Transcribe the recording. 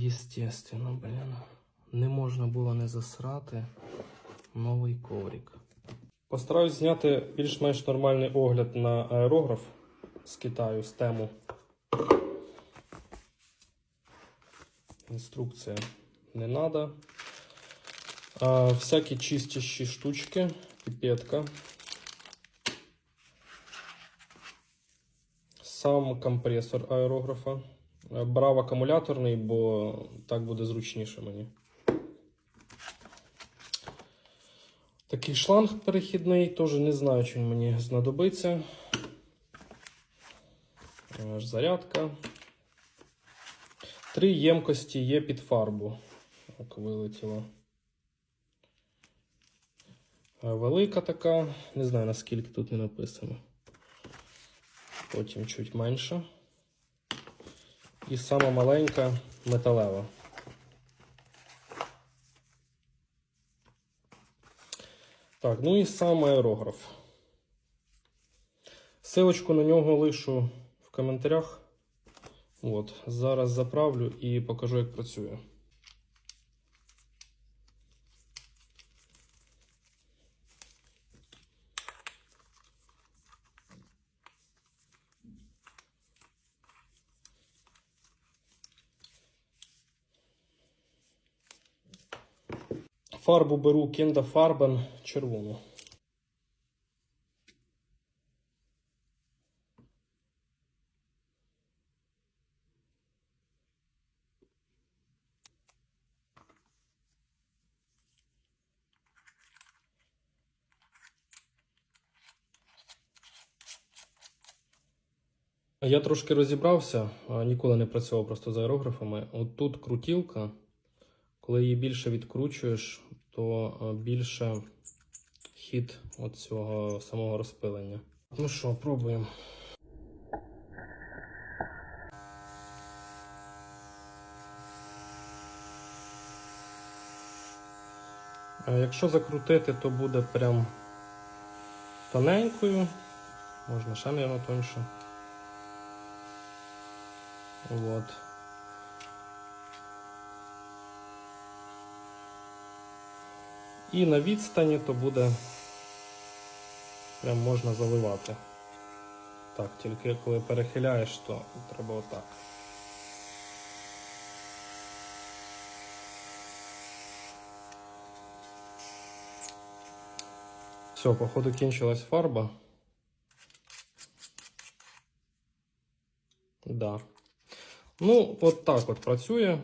Єстественно, блін. Не можна було не засрати новий коврик. Постараюсь зняти більш-менш нормальний огляд на аерограф з Китаю, з тему. Інструкція не надо. А, всякі чистящі штучки, піпетка. Сам компресор аерографа. Брав акумуляторний, бо так буде зручніше мені. Такий шланг перехідний, теж не знаю, чи мені знадобиться. Зарядка. Три ємкості є під фарбу. Так, вилетіло. Велика така, не знаю наскільки тут не написано. Потім чуть менша. І сама маленька металева. Так, ну і сам аерограф. Силочку на нього лишу в коментарях. От, зараз заправлю і покажу, як працює. Фарбу беру Кенда Фарбен червону. Я трошки розібрався, ніколи не працював просто з аерографами. От тут крутілка. Коли її більше відкручуєш, то е, більше хід от цього самого розпилення. Ну що, пробуємо. Е, Якщо закрутити, то буде прям тоненькою. Можна ще, мабуть, тоньше. Вот. І на відстані то буде прям можна заливати. Так, тільки коли перехиляєш, то треба отак. Все, походу кінчилась фарба. Да. Ну, от так от працює.